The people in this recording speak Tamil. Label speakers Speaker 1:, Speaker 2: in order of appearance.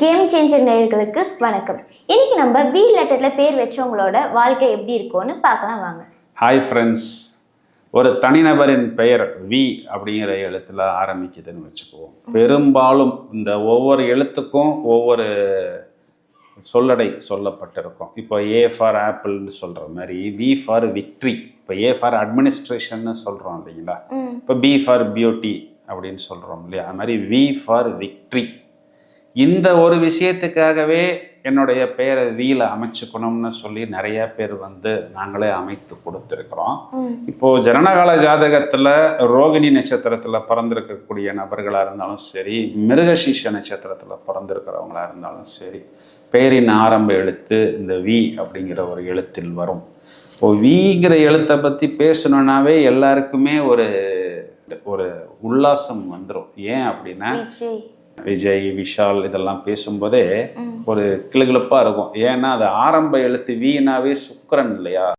Speaker 1: கேம் சேஞ்சர் நேயர்களுக்கு வணக்கம். இன்னைக்கு நம்ம வி லெட்டரில் பேர் வச்சவங்களோட வாழ்க்கை எப்படி இருக்கும்னு பார்க்கலாம் வாங்க.
Speaker 2: ஹாய் ஃப்ரெண்ட்ஸ் ஒரு தனிநபரின் பெயர் வி அப்படிங்கிற எழுத்துல ஆரம்பிக்குதுன்னு வச்சுக்குவோம். பெரும்பாலும் இந்த ஒவ்வொரு எழுத்துக்கும் ஒவ்வொரு சொல்லடை சொல்லப்பட்டிருக்கும். இப்போ ஏ ஃபார் ஆப்பிள்னு சொல்கிற மாதிரி வி ஃபார் விக்ட்ரி இப்போ ஏ ஃபார் அட்மினிஸ்ட்ரேஷன்னு சொல்கிறோம் இல்லைங்களா? இப்போ பி ஃபார் பியூட்டி அப்படின்னு சொல்கிறோம் இல்லையா? அது மாதிரி வி ஃபார் விக்ட்ரி இந்த ஒரு விஷயத்துக்காகவே என்னுடைய பெயரை வீல அமைச்சுக்கணும்னு சொல்லி நிறைய பேர் வந்து நாங்களே அமைத்து கொடுத்துருக்குறோம். இப்போ ஜனனகால ஜாதகத்துல ரோகிணி நட்சத்திரத்துல பிறந்திருக்கக்கூடிய நபர்களா இருந்தாலும் சரி மிருகசீஷ நட்சத்திரத்துல பிறந்திருக்கிறவங்களா இருந்தாலும் சரி பெயரின் ஆரம்ப எழுத்து இந்த வி அப்படிங்கிற ஒரு எழுத்தில் வரும். இப்போ விங்கிற எழுத்தை பத்தி பேசணும்னாவே எல்லாருக்குமே ஒரு ஒரு உல்லாசம் வந்துடும் ஏன் அப்படின்னா
Speaker 1: விஜய்
Speaker 2: விஷால் இதெல்லாம் பேசும்போதே. ஒரு கிளுகிளுப்பா இருக்கும் ஏன்னா அது ஆரம்ப எழுத்து வீணாவே சுக்கிரன் இல்லையா